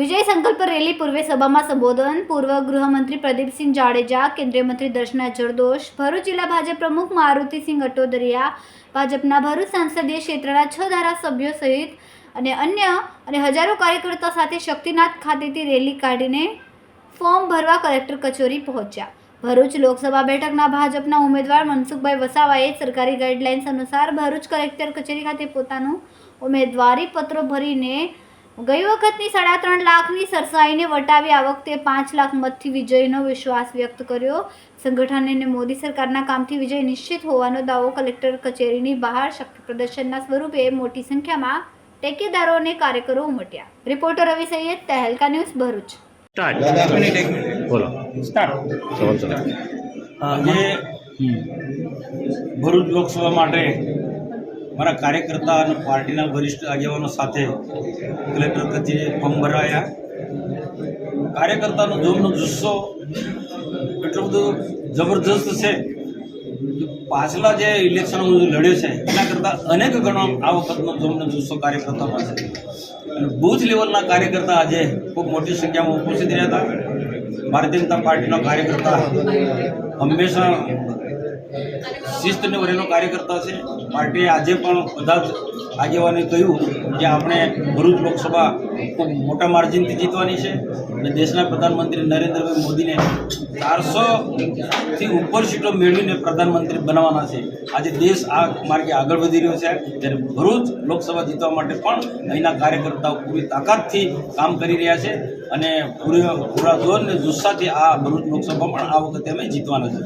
વિજય સંકલ્પ રેલી પૂર્વે સભામાં સંબોધન, પૂર્વ ગૃહમંત્રી પ્રદીપસિંહ જાડેજા, કેન્દ્રીય મંત્રી દર્શના જરદોશ, ભરૂચ જિલ્લા ભાજપ પ્રમુખ મારુતિસિંહ અટોદરિયા, ભાજપના ભરૂચ સંસદીય ક્ષેત્રના છ ધારાસભ્યો સહિત અને અન્ય અને હજારો કાર્યકર્તાઓ સાથે શક્તિનાથ ખાતેથી રેલી કાઢીને ફોર્મ ભરવા કલેક્ટર કચેરી પહોંચ્યા. ભરૂચ લોકસભા બેઠકના ભાજપના ઉમેદવાર મનસુખભાઈ વસાવાએ સરકારી ગાઈડલાઇન્સ અનુસાર ભરૂચ કલેક્ટર કચેરી ખાતે પોતાનું ઉમેદવારી પત્રો ભરીને ગઈ વખતની સાડા ત્રણ લાખની સરસાઈને વટાવી આ વખતે પાંચ લાખ મતથી વિજયનો વિશ્વાસ વ્યક્ત કર્યો. સંગઠન અને મોદી સરકારના કામથી વિજય નિશ્ચિત હોવાનો દાવો કલેક્ટર કચેરીની બહાર શક્તિ પ્રદર્શનના સ્વરૂપે મોટી સંખ્યામાં ટેકેદારો અને કાર્યકરો ઉમટ્યા. Reporter Ravi Syed Tehelka news Bharuch. આજે ભરૂચ લોકસભા માટે મારા કાર્યકર્તા અને પાર્ટીના વરિષ્ઠ આગેવાનો સાથે કલેક્ટર કચેરીએ ફોર્મ ભરાયા. કાર્યકર્તાનો જોમનો જુસ્સો એટલો બધો જબરજસ્ત છે પાછલા જે ઇલેક્શન લડ્યો છે, એના કરતાં અનેક ગણો આ વખતનો જોમનો જુસ્સો કાર્યકર્તામાં છે. અને બૂથ લેવલના કાર્યકર્તા આજે ખૂબ મોટી સંખ્યામાં ઉપસ્થિત રહ્યા હતા. ભારતીય જનતા પાર્ટીનો કાર્યકર્તા હંમેશા શિસ્તને વરેલો કાર્યકર્તા છે. પાર્ટીએ આજે પણ બધા જ આગેવાને કહ્યું કે આપણે ભરૂચ લોકસભા ખૂબ મોટા માર્જિનથી જીતવાની છે અને દેશના પ્રધાનમંત્રી નરેન્દ્રભાઈ મોદીને ચારસોથી ઉપર સીટો મેળવીને પ્રધાનમંત્રી બનાવવાના છે. આજે દેશ આ માર્ગે આગળ વધી રહ્યો છે. ત્યારે ભરૂચ લોકસભા જીતવા માટે પણ અહીંના કાર્યકર્તાઓ પૂરી તાકાતથી કામ કરી રહ્યા છે અને પૂરી પૂરા જોર અને જુસ્સાથી આ ભરૂચ લોકસભા પણ આ વખતે અમે જીતવાના છે.